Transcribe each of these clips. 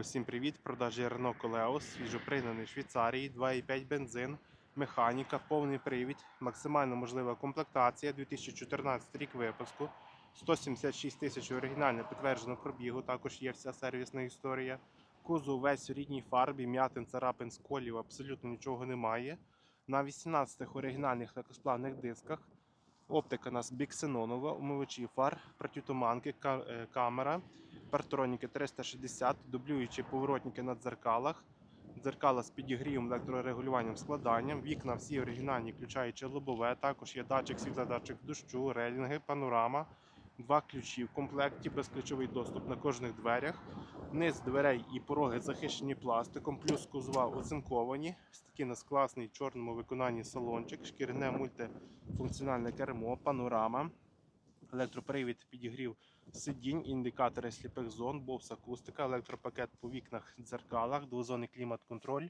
Усім привіт! Продажі Renault Coleos, свіжопригнаний Швейцарії, 2,5 бензин, механіка, повний привід, максимально можлива комплектація, 2014 рік випуску, 176 тисяч оригінально підтверджено пробігу, також є вся сервісна історія. Кузов весь у рідній фарбі, м'ятин, царапин, сколів, абсолютно нічого немає. На 18 оригінальних легкосплавних дисках. Оптика у нас біксенонова, умивачі фар, протитуманки, е, камера, партроніки 360, дублюючі поворотники на дзеркалах, дзеркала з підігрівом, електрорегулюванням, складанням, вікна всі оригінальні, включаючи лобове. Також є датчик світла, датчик дощу, релінги, панорама, два ключі в комплекті, безключовий доступ на кожних дверях. Низ дверей і пороги захищені пластиком, плюс кузова оцинковані. Такий у нас класний чорному виконанні салончик, шкіряне мультифункціональне кермо, панорама, електропривід підігрів сидінь, індикатори сліпих зон, бовс акустика, електропакет по вікнах, дзеркалах, двозонний клімат-контроль,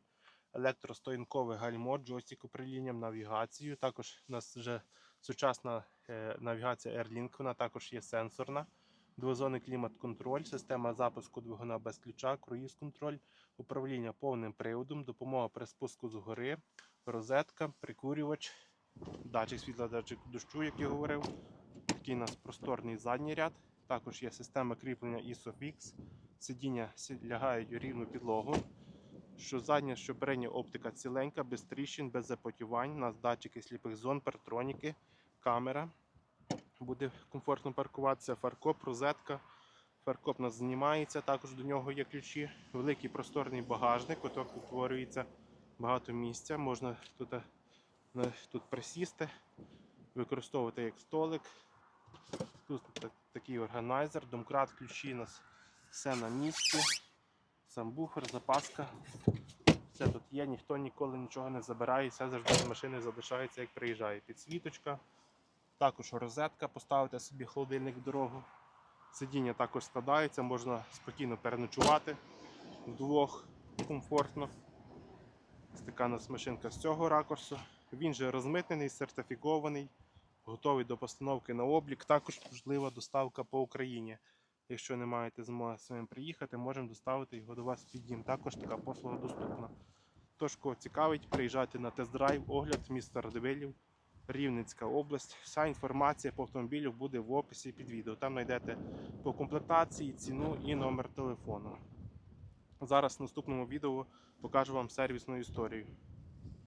електростоянкове гальмо, джойстик управлінням, навігацію. Також у нас вже сучасна е, навігація Airlink, вона також є сенсорна. Двозонний клімат-контроль, система запуску двигуна без ключа, круїз-контроль, управління повним приводом, допомога при спуску з гори, розетка, прикурювач, датчик світла, датчик дощу, як я говорив. Такий у нас просторний задній ряд. Також є система кріплення ISOFIX. Сидіння лягають у рівну підлогу. Що задня, що передня оптика ціленька, без тріщин, без запотівань. У нас датчики сліпих зон, партроніки, камера. Буде комфортно паркуватися, фаркоп, розетка. Фаркоп у нас знімається, також до нього є ключі. Великий просторний багажник, куток утворюється багато місця. Можна тут, е, тут присісти, використовувати як столик. Тут так- такий органайзер, домкрат, ключі у нас все на місці. Сам буфер, запаска. Все тут є, ніхто ніколи нічого не забирає, все завжди з машини залишається, як приїжджає. Підсвіточка. Також розетка, поставити собі холодильник в дорогу. Сидіння також складається, можна спокійно переночувати вдвох комфортно. Ось у нас машинка з цього ракурсу. Він же розмитнений, сертифікований, готовий до постановки на облік. Також можлива доставка по Україні. Якщо не маєте змоги самим приїхати, можемо доставити його до вас під дім. Також така послуга доступна. Тож, кого цікавить, приїжджайте на тест-драйв, огляд міста Радивилів, Рівненська область. Вся інформація по автомобілю буде в описі під відео. Там знайдете по комплектації, ціну і номер телефону. Зараз в наступному відео покажу вам сервісну історію.